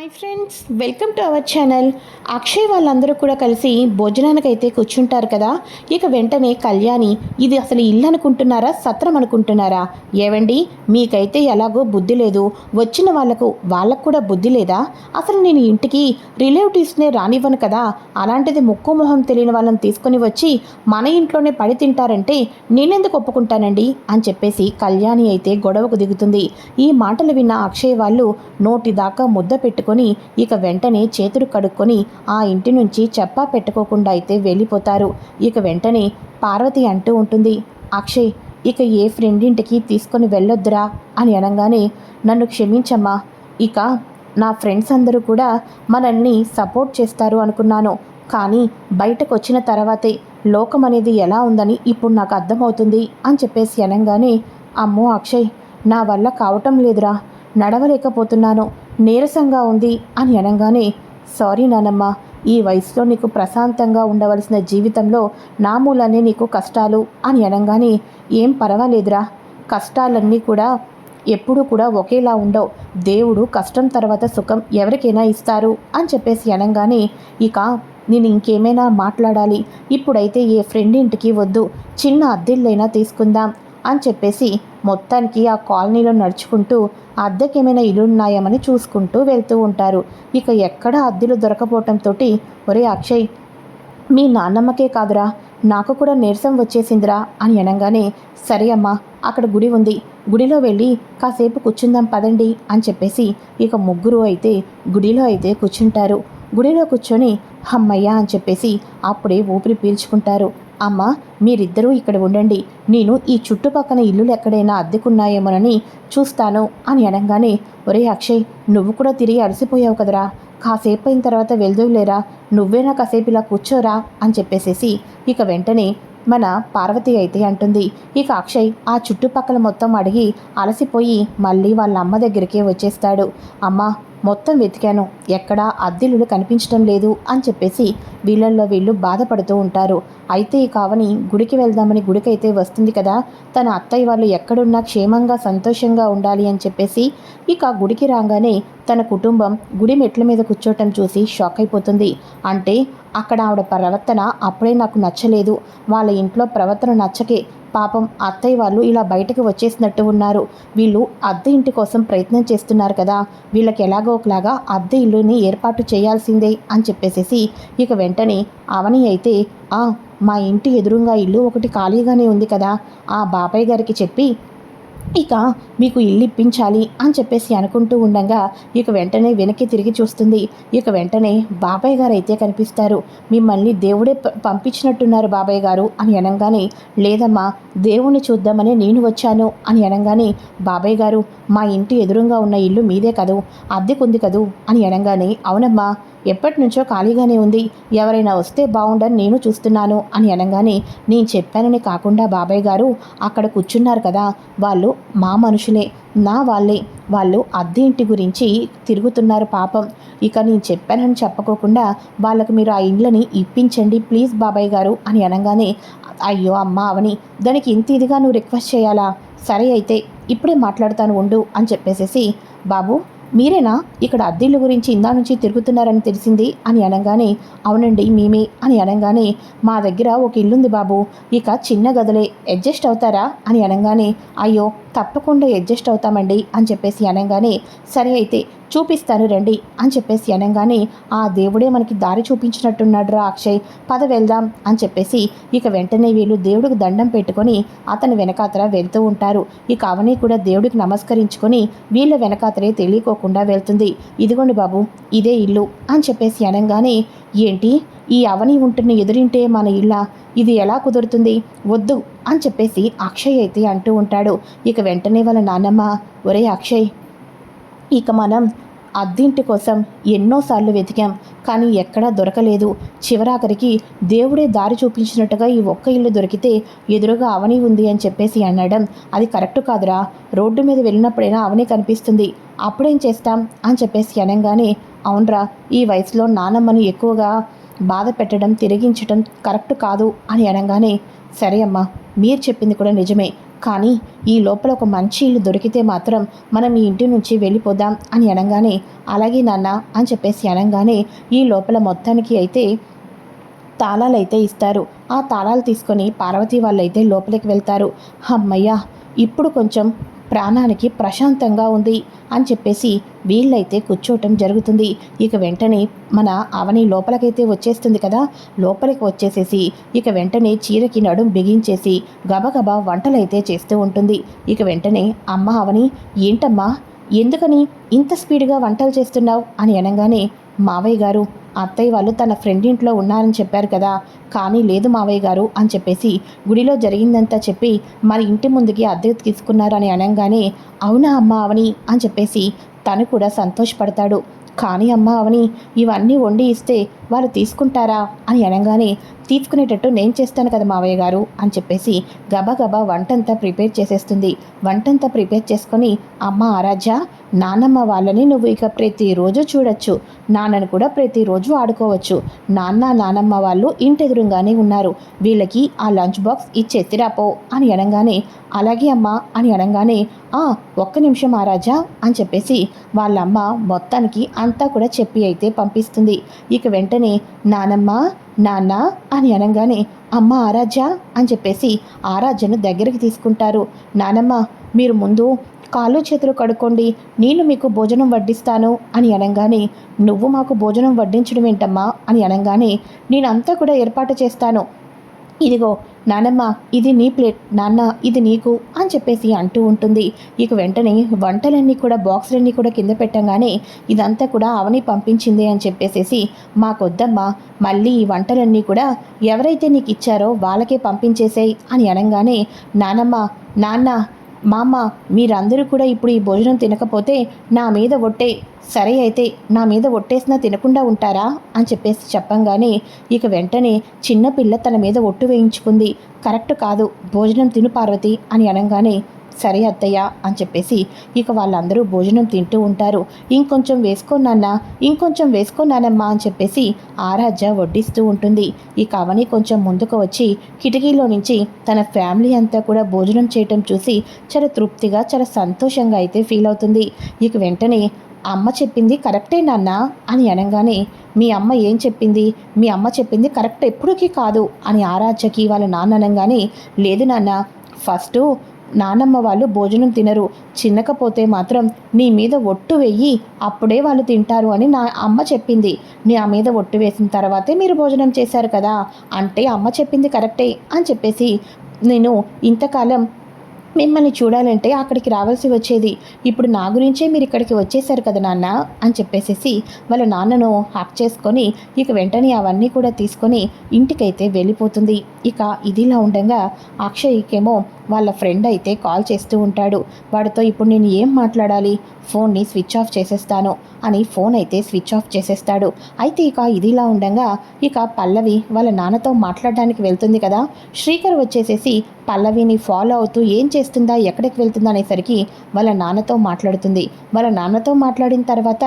Hi friends welcome to our channel Akshay వాళ్ళందరూ కూడా కలిసి భోజనానికైతే కూర్చుంటారు కదా. ఇక వెంటనే కళ్యాణి ఇది అసలు ఇల్లు అనుకుంటున్నారా? సత్రం అనుకుంటున్నారా? ఏవండి? మీకైతే ఎలాగో బుద్ధి లేదు. వచ్చిన వాళ్ళకు వాళ్ళకు కూడా బుద్ధి లేదా? అసలు నేను ఇంటికి రిలేటివ్స్నే రానివ్వను కదా. అలాంటిది ముక్కు మొహం తెలియని వాళ్ళని తీసుకొని వచ్చి మన ఇంట్లోనే పడి తింటారంటే నేనెందుకు ఒప్పుకుంటానండి? అని చెప్పేసి కళ్యాణి అయితే గొడవకు దిగుతుంది. ఈ మాటలు విన్న అక్షయ్ వాళ్ళు నోటి దాకా ముద్ద పెట్టుకుని ఇక వెంటనే చేతులు కడుక్కొని ఆ ఇంటి నుంచి చెప్పా పెట్టుకోకుండా అయితే వెళ్ళిపోతారు. ఇక వెంటనే పార్వతి అంటూ ఉంటుంది అక్షయ్ ఇక ఏ ఫ్రెండ్ ఇంటికి తీసుకొని వెళ్ళొద్దురా? అని అనగానే నన్ను క్షమించమ్మా ఇక నా ఫ్రెండ్స్ అందరూ కూడా మనల్ని సపోర్ట్ చేస్తారు అనుకున్నాను. కానీ బయటకు వచ్చిన తర్వాతే లోకం అనేది ఎలా ఉందని ఇప్పుడు నాకు అర్థమవుతుంది అని చెప్పేసి అనగానే అమ్మో అక్షయ్ నా వల్ల కావటం లేదురా. నడవలేకపోతున్నాను. నీరసంగా ఉంది అని అనగానే సారీ నానమ్మ ఈ వయసులో నీకు ప్రశాంతంగా ఉండవలసిన జీవితంలో నా మూలానే నీకు కష్టాలు అని అనగానే ఏం పర్వాలేదురా కష్టాలన్నీ కూడా ఎప్పుడూ కూడా ఒకేలా ఉండవు. దేవుడు కష్టం తర్వాత సుఖం ఎవరికైనా ఇస్తారు అని చెప్పేసి అనగానే ఇక నేను ఇంకేమైనా మాట్లాడాలి. ఇప్పుడైతే ఏ ఫ్రెండ్ ఇంటికి వద్దు. చిన్న అద్దెల్లైనా తీసుకుందాం. అని చెప్పేసి మొత్తానికి ఆ కాలనీలో నడుచుకుంటూ అద్దెకేమైనా ఇల్లున్నాయమని చూసుకుంటూ వెళ్తూ ఉంటారు. ఇక ఎక్కడ అద్దెలు దొరకపోవటంతో ఒరే అక్షయ్ మీ నాన్నమ్మకే కాదురా నాకు కూడా నీరసం వచ్చేసిందిరా అని అనగానే సరే అమ్మా అక్కడ గుడి ఉంది గుడిలో వెళ్ళి కాసేపు కూర్చుందాం పదండి అని చెప్పేసి ఇక ముగ్గురు అయితే గుడిలో అయితే కూర్చుంటారు. గుడిలో కూర్చొని హమ్మయ్య అని చెప్పేసి అప్పుడే ఊపిరి పీల్చుకుంటారు. అమ్మ మీరిద్దరూ ఇక్కడ ఉండండి. నేను ఈ చుట్టుపక్కల ఇల్లులు ఎక్కడైనా అద్దెకున్నాయేమోనని చూస్తాను అని అనగానే ఒరే అక్షయ్ నువ్వు కూడా తిరిగి అలసిపోయావు కదరా. కాసేపు అయిన తర్వాత వెళ్దువులేరా నువ్వేనా కాసేపు ఇలా కూర్చోరా అని చెప్పేసేసి ఇక వెంటనే మన పార్వతి అయితే అంటుంది. ఇక అక్షయ్ ఆ చుట్టుపక్కల మొత్తం అడిగి అలసిపోయి మళ్ళీ వాళ్ళ అమ్మ దగ్గరికే వచ్చేస్తాడు. అమ్మ మొత్తం వెతికాను. ఎక్కడా అద్దెలులు కనిపించడం లేదు అని చెప్పేసి వీళ్ళల్లో వీళ్ళు బాధపడుతూ ఉంటారు. అయితే ఈ కావని గుడికి వెళ్దామని గుడికైతే వస్తుంది కదా. తన అత్తయ్య వాళ్ళు ఎక్కడున్నా క్షేమంగా సంతోషంగా ఉండాలి అని చెప్పేసి ఇక గుడికి రాగానే తన కుటుంబం గుడి మెట్ల మీద కూర్చోటం చూసి షాక్ అయిపోతుంది. అంటే అక్కడ ఆవిడ ప్రవర్తన అప్పుడే నాకు నచ్చలేదు. వాళ్ళ ఇంట్లో ప్రవర్తన నచ్చకే పాపం అత్తయ్య వాళ్ళు ఇలా బయటకు వచ్చేసినట్టు ఉన్నారు. వీళ్ళు అద్దె ఇంటి కోసం ప్రయత్నం చేస్తున్నారు కదా. వీళ్ళకి ఎలాగో ఒకలాగా అద్దె ఇల్లుని ఏర్పాటు చేయాల్సిందే అని చెప్పేసేసి ఇక వెంటనే అవని అయితే ఆ మా ఇంటి ఎదురుగా ఇల్లు ఒకటి ఖాళీగానే ఉంది కదా. ఆ బాబాయ్ గారికి చెప్పి ఇక మీకు ఇల్లు ఇప్పించాలి అని చెప్పేసి అనుకుంటూ ఉండగా ఇక వెంటనే వెనక్కి తిరిగి చూస్తుంది. ఇక వెంటనే బాబాయ్ గారు అయితే కనిపిస్తారు. మిమ్మల్ని దేవుడే పంపించినట్టున్నారు బాబాయ్ గారు అని అనగానే లేదమ్మా దేవుణ్ణి చూద్దామని నేను వచ్చాను అని అనగానే బాబాయ్ గారు మా ఇంటి ఎదురుగా ఉన్న ఇల్లు మీదే కదూ అద్దెకుంది కదూ అని అనగానే అవునమ్మా ఎప్పటి నుంచో ఖాళీగానే ఉంది. ఎవరైనా వస్తే బాగుండని నేను చూస్తున్నాను అని అనగానే నేను చెప్పానని కాకుండా బాబాయ్ గారు అక్కడ కూర్చున్నారు కదా వాళ్ళు మా మనుషులే నా వాళ్ళే. వాళ్ళు అద్దె ఇంటి గురించి తిరుగుతున్నారు పాపం. ఇక నేను చెప్పానని చెప్పకోకుండా వాళ్ళకు మీరు ఆ ఇండ్లని ఇప్పించండి ప్లీజ్ బాబాయ్ గారు అని అనగానే అయ్యో అమ్మ అవని దానికి ఇంత ఇదిగా నువ్వు రిక్వెస్ట్ చేయాలా? సరే అయితే ఇప్పుడే మాట్లాడతాను ఉండు అని చెప్పేసేసి బాబు మీరేనా? ఇక్కడ అద్దెళ్ళ గురించి ఇందా నుంచి తిరుగుతున్నారని తెలిసింది? అని అనగానే అవునండి మేమే అని అనగానే మా దగ్గర ఒక ఇల్లుంది బాబు ఇక చిన్న గదులే అడ్జస్ట్ అవుతారా? అని అనగానే అయ్యో తప్పకుండా అడ్జస్ట్ అవుతామండి అని చెప్పేసి అనగానే సరే అయితే చూపిస్తాను రండి అని చెప్పేసి అనగానే ఆ దేవుడే మనకి దారి చూపించినట్టున్నాడు రా అక్షయ్ పద వెళ్దాం అని చెప్పేసి ఇక వెంటనే వీళ్ళు దేవుడికి దండం పెట్టుకొని అతని వెనకాతల వెళ్తూ ఉంటారు. ఇక అవని కూడా దేవుడికి నమస్కరించుకొని వీళ్ళ వెనకాతలే తెలియకోకుండా వెళ్తుంది. ఇదిగోండి బాబు ఇదే ఇల్లు అని చెప్పేసి అనగానే ఏంటి? ఈ అవని ఉంటున్న ఎదురింటే మన ఇల్లా ఇది ఎలా కుదురుతుంది? వద్దు అని చెప్పేసి అక్షయ్ అయితే అంటూ ఉంటాడు. ఇక వెంటనే వాళ్ళ నాన్నమ్మ ఒరే అక్షయ్ ఇక మనం అద్దింటి కోసం ఎన్నోసార్లు వెతికాం కానీ ఎక్కడా దొరకలేదు. చివరాఖరికి దేవుడే దారి చూపించినట్టుగా ఈ ఒక్క ఇల్లు దొరికితే ఎదురుగా అవని ఉంది అని చెప్పేసి అనడం అది కరెక్ట్ కాదురా. రోడ్డు మీద వెళ్ళినప్పుడైనా అవని కనిపిస్తుంది. అప్పుడేం చేస్తాం? అని చెప్పేసి అనగానే అవునరా ఈ వయసులో నానమ్మని ఎక్కువగా బాధ పెట్టడం తిరిగించడం కరెక్ట్ కాదు అని అనగానే సరే అమ్మా మీరు చెప్పింది కూడా నిజమే. కానీ ఈ లోపల ఒక మంచి ఇల్లు దొరికితే మాత్రం మనం ఈ ఇంటి నుంచి వెళ్ళిపోదాం అని అనగానే అలాగే నాన్న అని చెప్పేసి అనగానే ఈ లోపల మొత్తానికి అయితే తాళాలు అయితే ఇస్తారు. ఆ తాళాలు తీసుకొని పార్వతి వాళ్ళు అయితే లోపలికి వెళ్తారు. అమ్మయ్య ఇప్పుడు కొంచెం ప్రాణానికి ప్రశాంతంగా ఉంది అని చెప్పేసి వీళ్ళైతే కూర్చోవటం జరుగుతుంది. ఇక వెంటనే మన అవని లోపలికైతే వచ్చేస్తుంది కదా? లోపలికి వచ్చేసేసి ఇక వెంటనే చీరకి నడుం బిగించేసి గబగబా వంటలైతే చేస్తూ ఉంటుంది. ఇక వెంటనే అమ్మ అవని ఏంటమ్మా? ఎందుకని ఇంత స్పీడ్గా వంటలు చేస్తున్నావు? అని అనగానే మావయ్య గారు అత్తయ్య వాళ్ళు తన ఫ్రెండ్ ఇంట్లో ఉన్నారని చెప్పారు కదా కానీ లేదు మావయ్య గారు అని చెప్పేసి గుడిలో జరిగిందంతా చెప్పి మరి ఇంటి ముందుకి అద్దెకు తీసుకున్నారని అనగానే అవునా అమ్మ అవని అని చెప్పేసి తను కూడా సంతోషపడతాడు. కానీ అమ్మ అవని ఇవన్నీ వండి ఇస్తే వాళ్ళు తీసుకుంటారా అని అనగానే తీసుకునేటట్టు నేను చేస్తాను కదా మావయ్య గారు అని చెప్పేసి గబగబా వంటంతా ప్రిపేర్ చేసేస్తుంది. వంటంతా ప్రిపేర్ చేసుకొని అమ్మ ఆరాధ్య నానమ్మ వాళ్ళని నువ్వు ఇక ప్రతిరోజు చూడొచ్చు. నాన్నను కూడా ప్రతిరోజు ఆడుకోవచ్చు. నాన్న నానమ్మ వాళ్ళు ఇంటెదురుగానే ఉన్నారు. వీళ్ళకి ఆ లంచ్ బాక్స్ ఇచ్చేసి రాపో అని అనగానే అలాగే అమ్మా అని అనగానే ఆ ఒక్క నిమిషం ఆరాజా అని చెప్పేసి వాళ్ళమ్మ మొత్తానికి అంతా కూడా చెప్పి అయితే పంపిస్తుంది. ఇక వెంటనే నానమ్మ నాన్న అని అనగానే అమ్మ ఆరాధ్య అని చెప్పేసి ఆరాధ్యను దగ్గరికి తీసుకుంటారు. నానమ్మ మీరు ముందు కాళ్ళు చేతులు కడుక్కోండి నేను మీకు భోజనం వడ్డిస్తాను అని అనగానే నువ్వు మాకు భోజనం వడ్డించడం ఏంటమ్మా? అని అనగానే నేనంతా కూడా ఏర్పాటు చేస్తాను. ఇదిగో నానమ్మ ఇది నీ ప్లేట్ నాన్న ఇది నీకు అని చెప్పేసి అంటూ ఉంటుంది. ఇక వెంటనే వంటలన్నీ కూడా బాక్సులన్నీ కూడా కింద పెట్టంగానే ఇదంతా కూడా అవని పంపించింది అని చెప్పేసేసి మాకొద్దమ్మా మళ్ళీ ఈ వంటలన్నీ కూడా ఎవరైతే నీకు ఇచ్చారో వాళ్ళకే పంపించేసేయి అని అనగానే నానమ్మ నాన్న మామ మీరందరూ కూడా ఇప్పుడు ఈ భోజనం తినకపోతే నా మీద ఒట్టే. సరే అయితే నా మీద ఒట్టేసినా తినకుండా ఉంటారా? అని చెప్పేసి చెప్పంగానే ఇక వెంటనే చిన్నపిల్ల తన మీద ఒట్టు వేయించుకుంది. కరెక్ట్ కాదు భోజనం తిను పార్వతి అని అనగానే సరే అత్తయ్య అని చెప్పేసి ఇక వాళ్ళందరూ భోజనం తింటూ ఉంటారు. ఇంకొంచెం వేసుకోనాన్న ఇంకొంచెం వేసుకోనానమ్మా అని చెప్పేసి ఆరాధ్య వడ్డిస్తూ ఉంటుంది. ఇక అవని కొంచెం ముందుకు వచ్చి కిటికీలో నుంచి తన ఫ్యామిలీ అంతా కూడా భోజనం చేయటం చూసి చాలా తృప్తిగా చాలా సంతోషంగా అయితే ఫీల్ అవుతుంది. ఇక వెంటనే అమ్మ చెప్పింది కరెక్టే నాన్న అని అనగానే మీ అమ్మ ఏం చెప్పింది? మీ అమ్మ చెప్పింది కరెక్ట్ ఎప్పుడుకి కాదు అని ఆరాధ్యకి వాళ్ళ నాన్న అనగానే లేదు నాన్న ఫస్ట్ నానమ్మ వాళ్ళు భోజనం తినరు. చిన్నకపోతే మాత్రం నీ మీద ఒట్టు వెయ్యి అప్పుడే వాళ్ళు తింటారు అని నా అమ్మ చెప్పింది. నీ ఆ మీద ఒట్టు వేసిన తర్వాతే మీరు భోజనం చేశారు కదా అంటే అమ్మ చెప్పింది కరెక్టే అని చెప్పేసి నేను ఇంతకాలం మిమ్మల్ని చూడాలంటే అక్కడికి రావాల్సి వచ్చేది. ఇప్పుడు నా గురించే మీరు ఇక్కడికి వచ్చేసారు కదా నాన్న అని చెప్పేసేసి వాళ్ళ నాన్నను హ్యాక్ చేసుకొని ఇక వెంటనే అవన్నీ కూడా తీసుకొని ఇంటికైతే వెళ్ళిపోతుంది. ఇక ఇదిలా ఉండగా అక్షయ్కేమో వాళ్ళ ఫ్రెండ్ అయితే కాల్ చేస్తూ ఉంటాడు. వాడితో ఇప్పుడు నేను ఏం మాట్లాడాలి? ఫోన్ని స్విచ్ ఆఫ్ చేసేస్తాను అని ఫోన్ అయితే స్విచ్ ఆఫ్ చేసేస్తాడు. అయితే ఇక ఇదిలా ఉండగా ఇక పల్లవి వాళ్ళ నాన్నతో మాట్లాడడానికి వెళ్తుంది కదా. శ్రీకర్ వచ్చేసేసి పల్లవిని ఫాలో అవుతూ ఏం చేస్తుందా? ఎక్కడికి వెళ్తుందా? అనేసరికి వాళ్ళ నాన్నతో మాట్లాడుతుంది. వాళ్ళ నాన్నతో మాట్లాడిన తర్వాత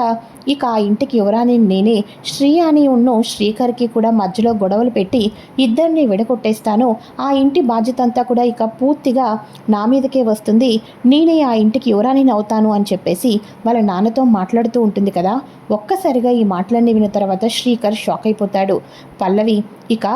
ఇక ఆ ఇంటికి యువరాని నేనే శ్రీ అని ఉన్ను శ్రీకర్కి కూడా మధ్యలో గొడవలు పెట్టి ఇద్దరిని విడగొట్టేస్తాను. ఆ ఇంటి బాధ్యత అంతా కూడా ఇక పూర్తిగా నా మీదకే వస్తుంది నేనే ఆ ఇంటికి యువరాణిని అవుతాను అని చెప్పేసి వాళ్ళ నాన్నతో మాట్లాడుతూ ఉంటుంది కదా. ఒక్కసారిగా ఈ మాటలన్నీ విన్న తర్వాత శ్రీకర్ షాక్ అయిపోతాడు. పల్లవి ఇక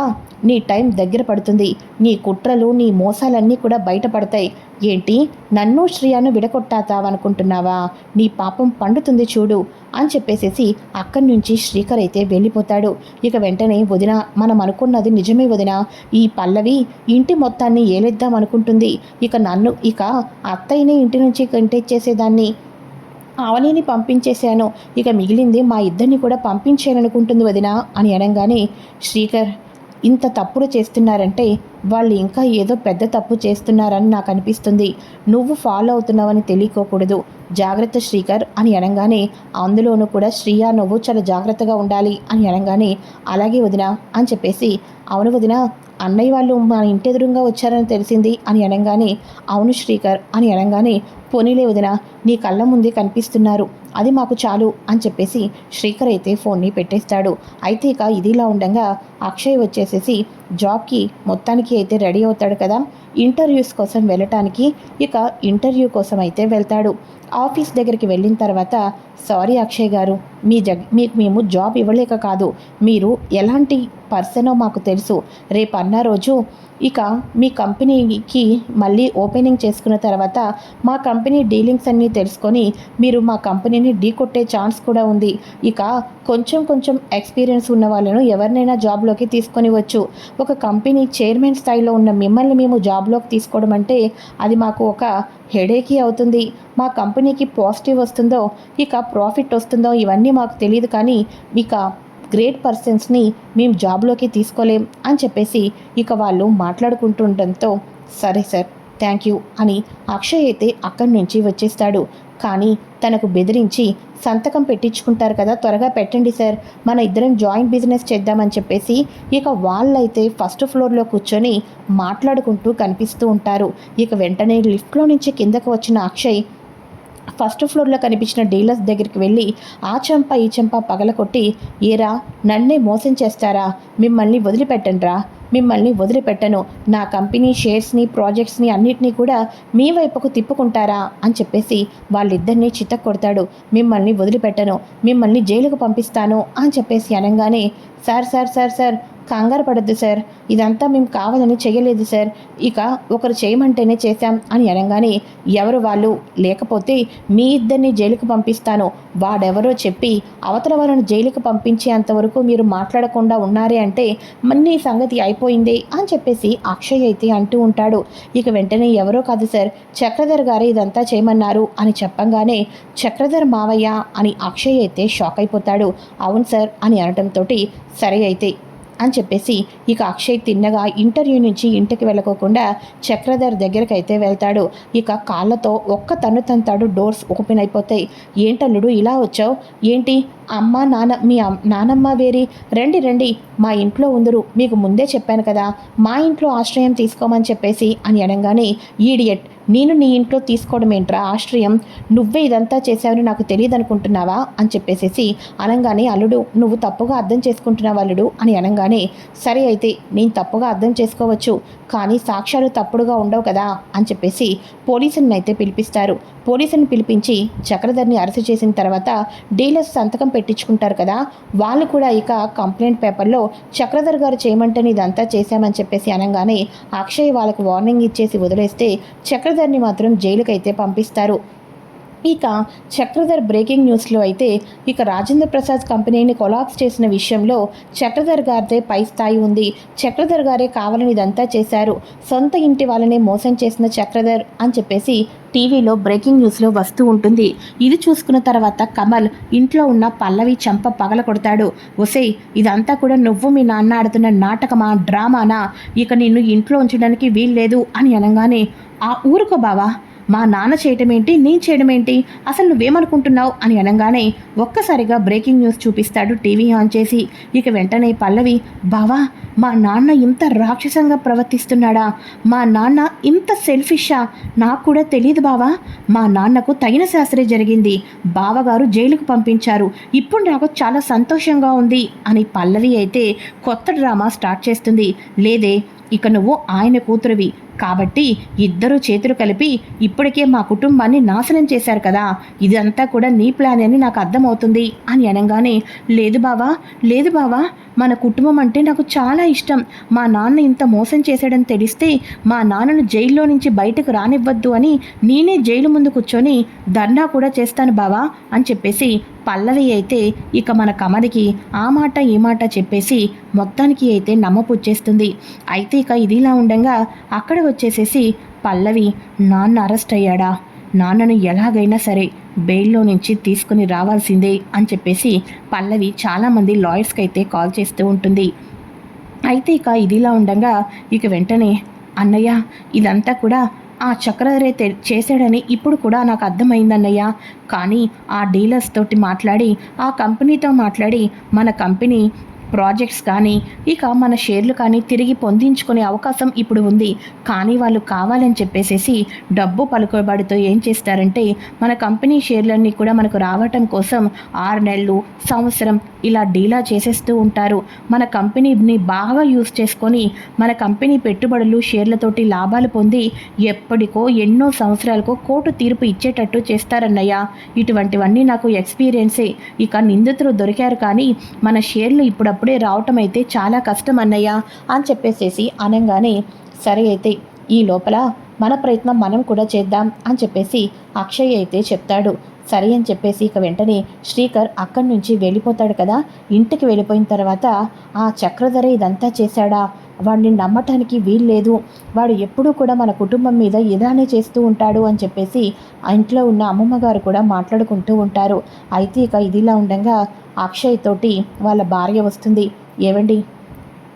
నీ టైం దగ్గర పడుతుంది. నీ కుట్రలు నీ మోసాలన్నీ కూడా బయటపడతాయి ఏంటి? నన్ను శ్రీయాను విడగొట్టాతావనుకుంటున్నావా? నీ పాపం పండుతుంది చూడు అని చెప్పేసేసి అక్కడి నుంచి శ్రీకర్ అయితే వెళ్ళిపోతాడు. ఇక వెంటనే వదిన మనం అనుకున్నది నిజమే వదిన. ఈ పల్లవి ఇంటి మొత్తాన్ని ఏలేద్దాం అనుకుంటుంది. ఇక నన్ను ఇక అత్తయ్యని ఇంటి నుంచి కంటెచ్చేసేదాన్ని. ఆవలిని పంపించేశాను. ఇక మిగిలింది మా ఇద్దరిని కూడా పంపించేయాలనుకుంటుంది వదిన అని అనగానే శ్రీకర్ ఇంత తప్పులు చేస్తున్నారంటే వాళ్ళు ఇంకా ఏదో పెద్ద తప్పు చేస్తున్నారని నాకు అనిపిస్తుంది. నువ్వు ఫాలో అవుతున్నావని తెలియకోకూడదు. జాగ్రత్త శ్రీకర్ అని అనగానే అందులోనూ కూడా శ్రీయా నువ్వు చాలా జాగ్రత్తగా ఉండాలి అని అనగానే అలాగే వదిన అని చెప్పేసి అవును వదిన అన్నయ్య వాళ్ళు మా ఇంటి ఎదురుగా వచ్చారని తెలిసింది అని అనగానే అవును శ్రీకర్ అని అనగానే పోనీలే వదిన నీ కళ్ళ ముందే కనిపిస్తున్నారు. అది మాకు చాలు అని చెప్పేసి శ్రీకర్ అయితే ఫోన్ని పెట్టేస్తాడు. అయితే ఇక ఇదిలా ఉండగా అక్షయ్ వచ్చేసేసి జాబ్కి మొత్తానికి అయితే రెడీ అవుతాడు కదా. ఇంటర్వ్యూస్ కోసం వెళ్ళటానికి ఇక ఇంటర్వ్యూ కోసం అయితే వెళ్తాడు. ఆఫీస్ దగ్గరికి వెళ్ళిన తర్వాత సారీ అక్షయ్ గారు మీ జగ్ మీకు మేము జాబ్ ఇవ్వలేక కాదు. మీరు ఎలాంటి పర్సనో మాకు తెలుసు. రేపు అన్న రోజు ఇక మీ కంపెనీకి మళ్ళీ ఓపెనింగ్ చేసుకున్న తర్వాత మా కంపెనీ డీలింగ్స్ అన్నీ తెలుసుకొని మీరు మా కంపెనీని ఢీకొట్టే ఛాన్స్ కూడా ఉంది. ఇక కొంచెం కొంచెం ఎక్స్పీరియన్స్ ఉన్న వాళ్ళను ఎవరినైనా జాబ్లోకి తీసుకొని వచ్చు. ఒక కంపెనీ చైర్మన్ స్థాయిలో ఉన్న మిమ్మల్ని మేము జాబ్లోకి తీసుకోవడం అంటే అది మాకు ఒక హెడేకి అవుతుంది. మా కంపెనీకి పాజిటివ్ వస్తుందో ఇక ప్రాఫిట్ వస్తుందో ఇవన్నీ మాకు తెలియదు కానీ ఇక గ్రేట్ పర్సన్స్ని మేము జాబ్లోకి తీసుకోలేం అని చెప్పేసి ఇక వాళ్ళు మాట్లాడుకుంటుండటంతో సరే సార్ థ్యాంక్ యూ అని అక్షయ్ అయితే అక్కడి నుంచి వచ్చేస్తాడు. కానీ తనకు బెదిరించి సంతకం పెట్టించుకుంటారు కదా త్వరగా పెట్టండి సార్ మన ఇద్దరం జాయింట్ బిజినెస్ చేద్దామని చెప్పేసి ఇక వాళ్ళైతే ఫస్ట్ ఫ్లోర్లో కూర్చొని మాట్లాడుకుంటూ కనిపిస్తూ ఉంటారు. ఇక వెంటనే లిఫ్ట్లో నుంచి కిందకు వచ్చిన అక్షయ్ ఫస్ట్ ఫ్లోర్లో కనిపించిన డీలర్స్ దగ్గరికి వెళ్ళి ఆ చెంప ఈ చెంప పగలకొట్టి ఏరా నన్నే మోసం చేస్తారా? మిమ్మల్ని వదిలిపెట్టండిరా. మిమ్మల్ని వదిలిపెట్టను. నా కంపెనీ షేర్స్ని ప్రాజెక్ట్స్ని అన్నిటినీ కూడా మీ వైపుకు తిప్పుకుంటారా అని చెప్పేసి వాళ్ళిద్దరినీ చిత్త కొడతాడు మిమ్మల్ని వదిలిపెట్టను. మిమ్మల్ని జైలుకు పంపిస్తాను అని చెప్పేసి అనగానే సార్ సార్ సార్ సార్ కంగారు పడద్దు సార్. ఇదంతా మేము కావాలని చేయలేదు సార్. ఇక ఒకరు చేయమంటేనే చేశాం అని అనగానే ఎవరు వాళ్ళు? లేకపోతే మీ ఇద్దరిని జైలుకు పంపిస్తాను. వాడెవరో చెప్పి అవతల వాళ్ళని జైలుకు పంపించేంతవరకు మీరు మాట్లాడకుండా ఉన్నారే అంటే మన్ని సంగతి అయిపోయింది అని చెప్పేసి అక్షయ్ అయితే అంటూ ఉంటాడు. ఇక వెంటనే ఎవరో కాదు సార్ చక్రధర్ గారు ఇదంతా చేయమన్నారు అని చెప్పంగానే చక్రధర్ మావయ్య అని అక్షయ్ అయితే షాక్ అయిపోతాడు. అవును సార్ అని అనటంతో సరే అయితే అని చెప్పేసి ఇక అక్షయ్ తిన్నగా ఇంటర్వ్యూ నుంచి ఇంటికి వెళ్ళకోకుండా చక్రధర్ దగ్గరికి అయితే వెళ్తాడు. ఇక కాళ్ళతో ఒక్క తన్ను తంతాడు డోర్స్ ఓపెన్ అయిపోతాయి. ఏంటల్లుడు ఇలా వచ్చావు? ఏంటి? అమ్మ నాన్న మీ అమ్- నానమ్మ వేరి? రండి రండి. మా ఇంట్లో ఉందరు. మీకు ముందే చెప్పాను కదా. మా ఇంట్లో ఆశ్రయం తీసుకోమని చెప్పేసి అని అనగానే ఈడియట్ నేను నీ ఇంట్లో తీసుకోవడం ఏంట్రా? ఆశ్రయం. నువ్వే ఇదంతా చేశావని నాకు తెలియదు అనుకుంటున్నావా అని చెప్పేసేసి అనగానే అల్లుడు నువ్వు తప్పుగా అర్థం చేసుకుంటున్నావు అల్లుడు? అని అనగానే సరే అయితే నేను తప్పుగా అర్థం చేసుకోవచ్చు. కానీ సాక్ష్యాలు తప్పుడుగా ఉండవు కదా? అని చెప్పేసి పోలీసుని అయితే పిలిపిస్తారు. పోలీసుని పిలిపించి చక్రధర్ని అరెస్ట్ చేసిన తర్వాత డీలర్స్ సంతకం పెట్టించుకుంటారు కదా? వాళ్ళు కూడా ఇక కంప్లైంట్ పేపర్లో చక్రధర్ గారు చేయమంటే ఇదంతా చేశామని చెప్పేసి అనగానే అక్షయ్ వాళ్ళకి వార్నింగ్ ఇచ్చేసి వదిలేస్తే చక్రధర్ని మాత్రం జైలుకైతే పంపిస్తారు. ఇక చక్రధర్ బ్రేకింగ్ న్యూస్లో అయితే ఇక రాజేంద్ర ప్రసాద్ కంపెనీని కొలాప్స్ చేసిన విషయంలో చక్రధర్ గారిదే పై స్థాయి ఉంది. చక్రధర్ గారే కావాలని ఇదంతా చేశారు. సొంత ఇంటి వాళ్ళనే మోసం చేసిన చక్రధర్ అని చెప్పేసి టీవీలో బ్రేకింగ్ న్యూస్లో వస్తూ ఉంటుంది. ఇది చూసుకున్న తర్వాత కమల్ ఇంట్లో ఉన్న పల్లవి చంప పగల కొడతాడు. ఒసే ఇదంతా కూడా నువ్వు మీ నాన్న ఆడుతున్న నాటకమా డ్రామానా? ఇక నిన్ను ఇంట్లో ఉంచడానికి వీల్లేదు అని అనగానే ఆ ఊరుకో బావా మా నాన్న చేయటం ఏంటి నేను చేయడం ఏంటి అసలు నువ్వేమనుకుంటున్నావు అని అనగానే ఒక్కసారిగా బ్రేకింగ్ న్యూస్ చూపిస్తాడు టీవీ ఆన్ చేసి. ఇక వెంటనే పల్లవి బావా మా నాన్న ఇంత రాక్షసంగా ప్రవర్తిస్తున్నాడా? మా నాన్న ఇంత సెల్ఫిషా నాకు కూడా తెలియదు బావా. మా నాన్నకు తగిన శాస్త్రే జరిగింది. బావగారు జైలుకు పంపించారు. ఇప్పుడు నాకు చాలా సంతోషంగా ఉంది అని పల్లవి అయితే కొత్త డ్రామా స్టార్ట్ చేస్తుంది. లేదే ఇక నువ్వు ఆయన కూతురువి. కాబట్టి ఇద్దరు చేతులు కలిపి ఇప్పటికే మా కుటుంబాన్ని నాశనం చేశారు కదా. ఇదంతా కూడా నీ ప్లాన్ అని నాకు అర్థమవుతుంది అని అనగానే లేదు బావా లేదు బావా మన కుటుంబం అంటే నాకు చాలా ఇష్టం. మా నాన్న ఇంత మోసం చేశాడని తెలిస్తే మా నాన్నను జైల్లో నుంచి బయటకు రానివ్వద్దు అని నేనే జైలు ముందు కూర్చొని ధర్నా కూడా చేస్తాను బావా అని చెప్పేసి పల్లవి అయితే ఇక మన కమలికి ఆ మాట ఈ మాట చెప్పేసి మొత్తానికి అయితే నమ్మపుచ్చేస్తుంది. అయితే ఇక ఇదిలా ఉండగా అక్కడ వచ్చేసేసి పల్లవి నాన్న అరెస్ట్ అయ్యాడా? నాన్నను ఎలాగైనా సరే బెయిల్లో నుంచి తీసుకుని రావాల్సిందే అని చెప్పేసి పల్లవి చాలామంది లాయర్స్కి అయితే కాల్ చేస్తూ ఉంటుంది. అయితే ఇక ఇదిలా ఉండగా ఇక వెంటనే అన్నయ్య ఇదంతా కూడా ఆ చక్రధరే చేశాడని ఇప్పుడు కూడా నాకు అర్థమైందన్నయ్య కానీ ఆ డీలర్స్ తోటి మాట్లాడి ఆ కంపెనీతో మాట్లాడి మన కంపెనీ ప్రాజెక్ట్స్ కానీ ఇక మన షేర్లు కానీ తిరిగి పొందించుకునే అవకాశం ఇప్పుడు ఉంది. కానీ వాళ్ళు కావాలని చెప్పేసేసి డబ్బు పలుకుబడితో ఏం చేస్తారంటే మన కంపెనీ షేర్లన్నీ కూడా మనకు రావటం కోసం ఆరు నెలలు సంవత్సరం ఇలా డీలా చేసేస్తూ ఉంటారు. మన కంపెనీని బాగా యూస్ చేసుకొని మన కంపెనీ పెట్టుబడులు షేర్లతోటి లాభాలు పొంది ఎప్పటికో ఎన్నో సంవత్సరాలకు కోర్టు తీర్పు ఇచ్చేటట్టు చేస్తారన్నయ్య. ఇటువంటివన్నీ నాకు ఎక్స్పీరియన్సే ఇక నిందితులు దొరికారు కానీ మన షేర్లు ఇప్పుడు అప్పుడే రావటం అయితే చాలా కష్టం అన్నయ్య అని చెప్పేసేసి అనగానే సరే అయితే ఈ లోపల మన ప్రయత్నం మనం కూడా చేద్దాం అని చెప్పేసి అక్షయ్ అయితే చెప్తాడు. సరే అని చెప్పేసి ఇక వెంటనే శ్రీకర్ అక్కడి నుంచి వెళ్ళిపోతాడు కదా. ఇంటికి వెళ్ళిపోయిన తర్వాత ఆ చక్రధర ఇదంతా చేశాడా? వాడిని నమ్మటానికి వీల్లేదు. వాడు ఎప్పుడూ కూడా మన కుటుంబం మీద ఇదానే చేస్తూ ఉంటాడు అని చెప్పేసి ఆ ఇంట్లో ఉన్న అమ్మమ్మ గారు కూడా మాట్లాడుకుంటూ ఉంటారు. అయితే ఇక ఇదిలా ఉండగా అక్షయ్ తోటి వాళ్ళ భార్య వస్తుంది. ఏవండి?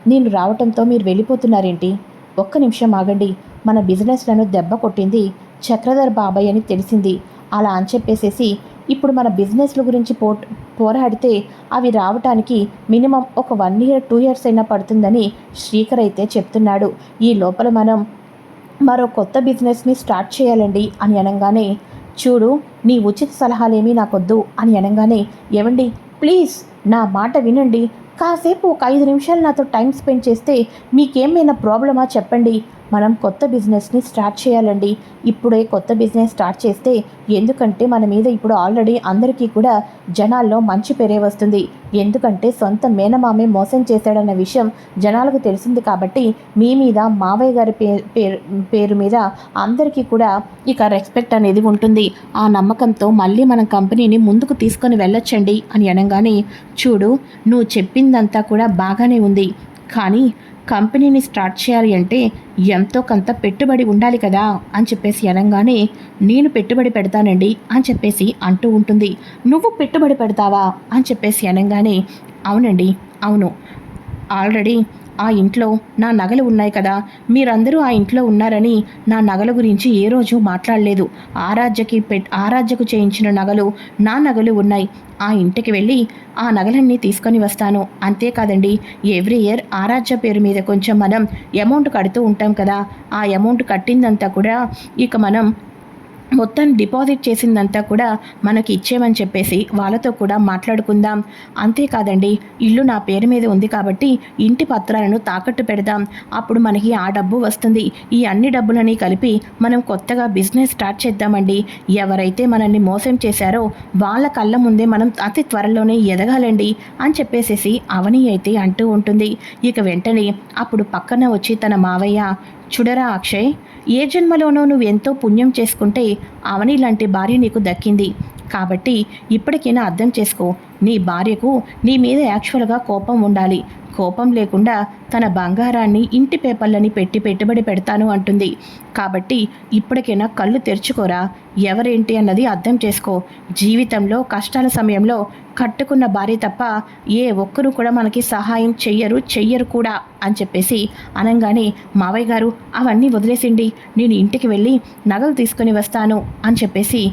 నేను రావటంతో మీరు వెళ్ళిపోతున్నారేంటి? ఒక్క నిమిషం ఆగండి. మన బిజినెస్లను దెబ్బ కొట్టింది చక్రధర్ బాబాయ్ అని తెలిసింది. అలా అని చెప్పేసేసి ఇప్పుడు మన బిజినెస్ల గురించి పో పోరాడితే అవి రావటానికి మినిమం ఒక వన్ ఇయర్ టూ ఇయర్స్ అయినా పడుతుందని శ్రీకర్ అయితే చెప్తున్నాడు. ఈ లోపల మనం మరో కొత్త బిజినెస్ని స్టార్ట్ చేయాలండి అని అనగానే చూడు నీ ఉచిత సలహాలేమీ నాకొద్దు అని అనగానే ఏమండి ప్లీజ్ నా మాట వినండి. కాసేపు ఒక ఐదు నిమిషాలు నాతో టైం స్పెండ్ చేస్తే మీకేమైనా ప్రాబ్లమా చెప్పండి? మనం కొత్త బిజినెస్ని స్టార్ట్ చేయాలండి. ఇప్పుడే కొత్త బిజినెస్ స్టార్ట్ చేస్తే ఎందుకంటే మన మీద ఇప్పుడు ఆల్రెడీ అందరికీ కూడా జనాల్లో మంచి పేరే వస్తుంది. ఎందుకంటే సొంత మేనమామే మోసం చేశాడన్న విషయం జనాలకు తెలిసింది కాబట్టి మీ మీద మావయ్య గారి పేరు పేరు పేరు మీద అందరికీ కూడా ఇక రెస్పెక్ట్ అనేది ఉంటుంది. ఆ నమ్మకంతో మళ్ళీ మనం కంపెనీని ముందుకు తీసుకొని వెళ్ళొచ్చండి అని అనగానే చూడు నువ్వు చెప్పిందంతా కూడా బాగానే ఉంది. కానీ కంపెనీని స్టార్ట్ చేయాలి అంటే ఎంతో కొంత పెట్టుబడి ఉండాలి కదా అని చెప్పేసి అనగానే నేను పెట్టుబడి పెడతానండి అని చెప్పేసి అంటూ ఉంటుంది. నువ్వు పెట్టుబడి పెడతావా అని చెప్పేసి అనగానే అవునండి అవును. ఆల్రెడీ ఆ ఇంట్లో నా నగలు ఉన్నాయి కదా. మీరందరూ ఆ ఇంట్లో ఉన్నారని నా నగల గురించి ఏ రోజు మాట్లాడలేదు. ఆరాధ్యకి పెట్ ఆరాధ్యకు చేయించిన నగలు నా నగలు ఉన్నాయి. ఆ ఇంటికి వెళ్ళి ఆ నగలన్నీ తీసుకొని వస్తాను. అంతేకాదండి ఎవ్రీ ఇయర్ ఆరాధ్య పేరు మీద కొంచెం మనం అమౌంట్ కడుతూ ఉంటాం కదా. ఆ అమౌంట్ కట్టిందంతా కూడా ఇక మనం మొత్తం డిపాజిట్ చేసిందంతా కూడా మనకి ఇచ్చేమని చెప్పేసి వాళ్ళతో కూడా మాట్లాడుకుందాం. అంతేకాదండి ఇల్లు నా పేరు మీద ఉంది కాబట్టి ఇంటి పత్రాలను తాకట్టు పెడదాం. అప్పుడు మనకి ఆ డబ్బు వస్తుంది. ఈ అన్ని డబ్బులని కలిపి మనం కొత్తగా బిజినెస్ స్టార్ట్ చేద్దామండి. ఎవరైతే మనల్ని మోసం చేశారో వాళ్ళ కళ్ళ ముందే మనం అతి త్వరలోనే ఎదగాలండి అని చెప్పేసేసి అవని అయితే అంటూ ఉంటుంది. ఇక వెంటనే అప్పుడు పక్కన వచ్చి తన మావయ్య చూడరా అక్షయ్ ఏ జన్మలోనో నువ్వు ఎంతో పుణ్యం చేసుకుంటే అవని లాంటి భార్య నీకు దక్కింది. కాబట్టి ఇప్పటికైనా అర్థం చేసుకో. నీ భార్యకు నీ మీద యాక్చువల్గా కోపం ఉండాలి. కోపం లేకుండా తన బంగారాన్ని ఇంటి పేపర్లని పెట్టి పెట్టుబడి పెడతాను అంటుంది. కాబట్టి ఇప్పటికైనా కళ్ళు తెరుచుకోరా? ఎవరేంటి అన్నది అర్థం చేసుకో. జీవితంలో కష్టాల సమయంలో కట్టుకున్న భార్య తప్ప ఏ ఒక్కరు కూడా మనకి సహాయం చెయ్యరు చెయ్యరు కూడా అని చెప్పేసి అనగానే మావయ్య గారు అవన్నీ వదిలేసిండి. నేను ఇంటికి వెళ్ళి నగలు తీసుకొని వస్తాను అని చెప్పేసి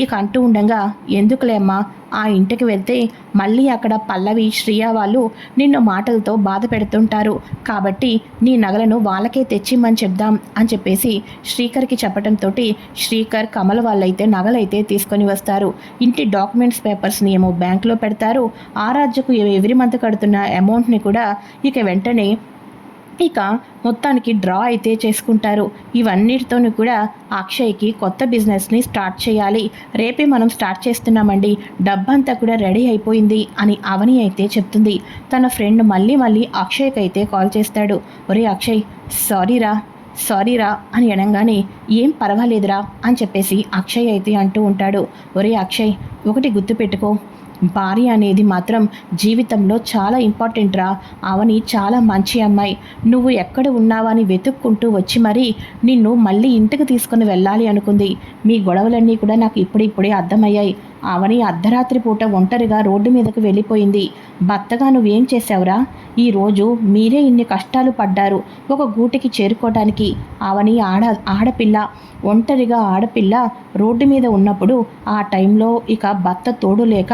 ఇక అంటూ ఉండగా ఎందుకులే అమ్మా ఆ ఇంటికి వెళ్తే మళ్ళీ అక్కడ పల్లవి శ్రియ వాళ్ళు నిన్ను మాటలతో బాధ పెడుతుంటారు. కాబట్టి నీ నగలను వాళ్ళకే తెచ్చిమ్మని చెప్దాం అని చెప్పేసి శ్రీకర్కి చెప్పడంతో శ్రీకర్ కమల వాళ్ళైతే నగలైతే తీసుకొని వస్తారు. ఇంటి డాక్యుమెంట్స్ పేపర్స్ని ఏమో బ్యాంకులో పెడతారు. ఆరాధ్యకు ఎవ్రీ మంత్ కడుతున్న అమౌంట్ని కూడా ఇక వెంటనే ఇక మొత్తానికి డ్రా అయితే చేసుకుంటారు. ఇవన్నిటితోనూ కూడా అక్షయ్కి కొత్త బిజినెస్ని స్టార్ట్ చేయాలి. రేపే మనం స్టార్ట్ చేస్తున్నామండి. డబ్బంతా కూడా రెడీ అయిపోయింది అని అవని అయితే చెప్తుంది. తన ఫ్రెండ్ మళ్ళీ మళ్ళీ అక్షయ్కి అయితే కాల్ చేస్తాడు. ఒరే అక్షయ్ సారీరా సారీరా అని అనగానే ఏం పర్వాలేదురా అని చెప్పేసి అక్షయ్ అయితే అంటూ ఉంటాడు. ఒరే అక్షయ్ ఒకటి గుర్తుపెట్టుకో. భార్య అనేది మాత్రం జీవితంలో చాలా ఇంపార్టెంట్ రా. అవని చాలా మంచి అమ్మాయి. నువ్వు ఎక్కడ ఉన్నావని వెతుక్కుంటూ వచ్చి మరీ నిన్ను మళ్ళీ ఇంటికి తీసుకుని వెళ్ళాలి అనుకుంది. మీ గొడవలన్నీ కూడా నాకు ఇప్పుడిప్పుడే అర్థమయ్యాయి. ఆవని అర్ధరాత్రి పూట ఒంటరిగా రోడ్డు మీదకు వెళ్ళిపోయింది. భర్తగా నువ్వేం చేశావురా? ఈరోజు మీరే ఇన్ని కష్టాలు పడ్డారు ఒక గూటికి చేరుకోవడానికి ఆవని ఆడ ఆడపిల్ల ఒంటరిగా ఆడపిల్ల రోడ్డు మీద ఉన్నప్పుడు ఆ టైంలో ఇక భర్త తోడు లేక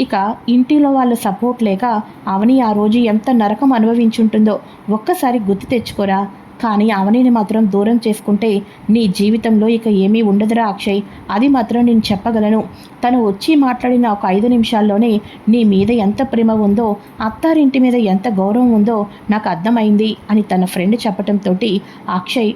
ఇక ఇంటిలో వాళ్ళ సపోర్ట్ లేక అవని ఆ రోజు ఎంత నరకం అనుభవించుంటుందో ఒక్కసారి గుర్తు తెచ్చుకోరా. కానీ అవనిని మాత్రం దూరం చేసుకుంటే నీ జీవితంలో ఇక ఏమీ ఉండదురా అక్షయ్. అది మాత్రం నేను చెప్పగలను. తను వచ్చి మాట్లాడిన ఒక ఐదు నిమిషాల్లోనే నీ మీద ఎంత ప్రేమ ఉందో అత్తారింటి మీద ఎంత గౌరవం ఉందో నాకు అర్థమైంది అని తన ఫ్రెండ్ చెప్పటంతో అక్షయ్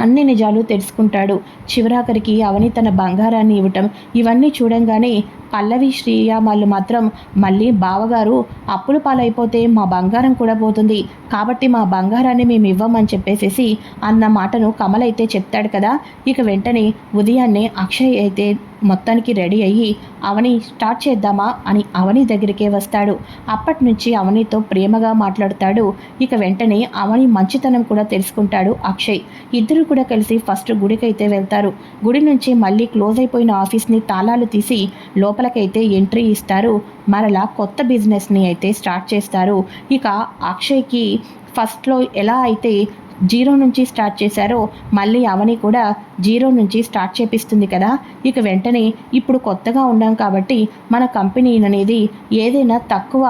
అన్ని నిజాలు తెలుసుకుంటాడు. చివరాఖరికి అవని తన బంగారాన్ని ఇవ్వటం ఇవన్నీ చూడంగానే పల్లవి శ్రీయ వాళ్ళు మాత్రం మళ్ళీ బావగారు అప్పులు పాలైపోతే మా బంగారం కూడా పోతుంది. కాబట్టి మా బంగారాన్ని మేము ఇవ్వమని చెప్పేసేసి అన్న మాటను కమల్ అయితే చెప్తాడు కదా. ఇక వెంటనే ఉదయాన్నే అక్షయ్ అయితే మొత్తానికి రెడీ అయ్యి అవని స్టార్ట్ చేద్దామా? అని అవని దగ్గరికే వస్తాడు. అప్పటి నుంచి అవనితో ప్రేమగా మాట్లాడతాడు. ఇక వెంటనే అవని మంచితనం కూడా తెలుసుకుంటాడు అక్షయ్. ఇద్దరు కూడా కలిసి ఫస్ట్ గుడికైతే వెళ్తారు. గుడి నుంచి మళ్ళీ క్లోజ్ అయిపోయిన ఆఫీస్ని తాళాలు తీసి లోపల లోపలకైతే ఎంట్రీ ఇస్తారు. మరలా కొత్త బిజినెస్ని అయితే స్టార్ట్ చేస్తారు. ఇక అక్షయ్కి ఫస్ట్లో ఎలా అయితే జీరో నుంచి స్టార్ట్ చేశారో మళ్ళీ అవని కూడా జీరో నుంచి స్టార్ట్ చేపిస్తుంది కదా. ఇక వెంటనే ఇప్పుడు కొత్తగా ఉన్నాం కాబట్టి మన కంపెనీ అనేది ఏదైనా తక్కువ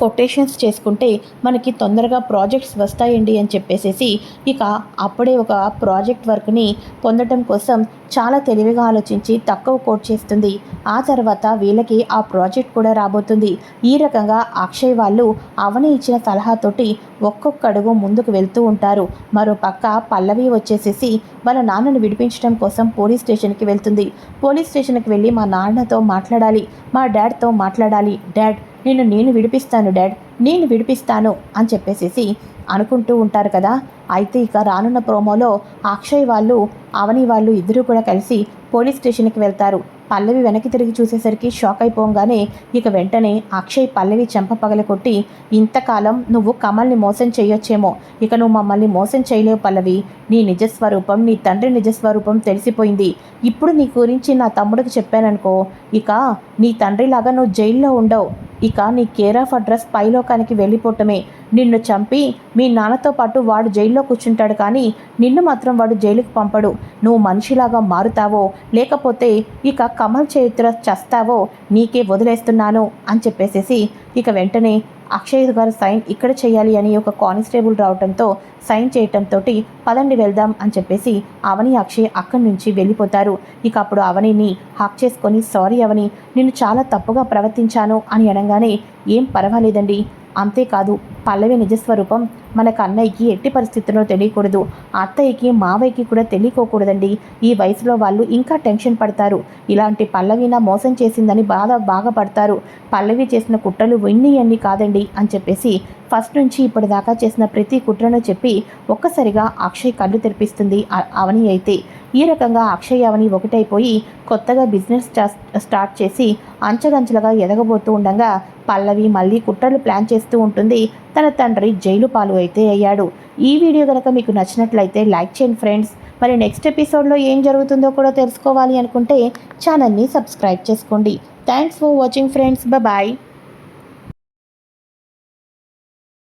కొటేషన్స్ చేసుకుంటే మనకి తొందరగా ప్రాజెక్ట్స్ వస్తాయండి అని చెప్పేసేసి ఇక అప్పుడే ఒక ప్రాజెక్ట్ వర్క్ని పొందడం కోసం చాలా తెలివిగా ఆలోచించి తక్కువ కోట్ చేస్తుంది. ఆ తర్వాత వీళ్ళకి ఆ ప్రాజెక్ట్ కూడా రాబోతుంది. ఈ రకంగా అక్షయ్ వాళ్ళు అవని ఇచ్చిన సలహాతోటి ఒక్కొక్క అడుగు ముందుకు వెళ్తూ ఉంటారు. మరో పక్క పల్లవి వచ్చేసేసి వాళ్ళ నాన్నను విడిపించడం కోసం పోలీస్ స్టేషన్కి వెళ్తుంది. పోలీస్ స్టేషన్కి వెళ్ళి మా నాన్నతో మాట్లాడాలి మా డాడ్తో మాట్లాడాలి. డాడ్ నిన్ను నేను విడిపిస్తాను డాడ్. నేను విడిపిస్తాను అని చెప్పేసేసి అనుకుంటూ ఉంటారు కదా. అయితే ఇక రానున్న ప్రోమోలో అక్షయ్ వాళ్ళు అవని వాళ్ళు ఇద్దరు కూడా కలిసి పోలీస్ స్టేషన్కి వెళ్తారు. పల్లవి వెనక్కి తిరిగి చూసేసరికి షాక్ అయిపోగానే ఇక వెంటనే అక్షయ్ పల్లవి చెంప పగలకొట్టి ఇంతకాలం నువ్వు కమల్ని మోసం చేయొచ్చేమో. ఇక నువ్వు మమ్మల్ని మోసం చేయలేవు పల్లవి. నీ నిజస్వరూపం నీ తండ్రి నిజస్వరూపం తెలిసిపోయింది. ఇప్పుడు నీ గురించి నా తమ్ముడికి చెప్పాననుకో. ఇక నీ తండ్రిలాగా నువ్వు జైల్లో ఉండవు. ఇక నీ కేర్ ఆఫ్ అడ్రస్ పైలోకానికి వెళ్ళిపోవటమే. నిన్ను చంపి మీ నాన్నతో పాటు వాడు జైల్లో కూర్చుంటాడు కానీ నిన్ను మాత్రం వాడు జైలుకు పంపడు. నువ్వు మనిషిలాగా మారుతావో లేకపోతే ఇక కమల్ చరిత్ర చస్తావో నీకే వదిలేస్తున్నాను అని చెప్పేసేసి ఇక వెంటనే అక్షయ్ గారు సైన్ ఇక్కడ చేయాలి అని ఒక కానిస్టేబుల్ రావడంతో సైన్ చేయటంతో పదండి వెళ్దాం అని చెప్పేసి అవని అక్షయ్ అక్కడి నుంచి వెళ్ళిపోతారు. ఇక అప్పుడు అవనిని హాక్ చేసుకొని సారీ అవని నేను చాలా తప్పుగా ప్రవర్తించాను అని అనగానే ఏం పర్వాలేదండి అంతేకాదు పల్లవి నిజస్వరూపం మనకు అన్నయ్యకి ఎట్టి పరిస్థితుల్లో తెలియకూడదు. అత్తయ్యకి మావయ్యకి కూడా తెలియకోకూడదండి. ఈ వయసులో వాళ్ళు ఇంకా టెన్షన్ పడతారు. ఇలాంటి పల్లవిన మోసం చేసిందని బాధ బాగపడతారు. పల్లవి చేసిన కుట్రలు ఇన్ని అన్ని కాదండి అని చెప్పేసి ఫస్ట్ నుంచి ఇప్పటిదాకా చేసిన ప్రతి కుట్రను చెప్పి ఒక్కసారిగా అక్షయ్ కళ్ళు తెరిపిస్తుంది అవని అయితే. ఈ రకంగా అక్షయ్ అవని ఒకటైపోయి కొత్తగా బిజినెస్ స్టార్ట్ చేసి అంచెలంచెలుగా ఎదగబోతూ ఉండగా పల్లవి మళ్ళీ కుట్రలు ప్లాన్ చేస్తూ ఉంటుంది. తన తండ్రి జైలు పాలు అయితే అయ్యాడు. ఈ వీడియో కనుక మీకు నచ్చినట్లయితే లైక్ చేయండి ఫ్రెండ్స్. మరి నెక్స్ట్ ఎపిసోడ్లో ఏం జరుగుతుందో కూడా తెలుసుకోవాలి అనుకుంటే ఛానల్ని సబ్స్క్రైబ్ చేసుకోండి. Thanks for watching friends. Bye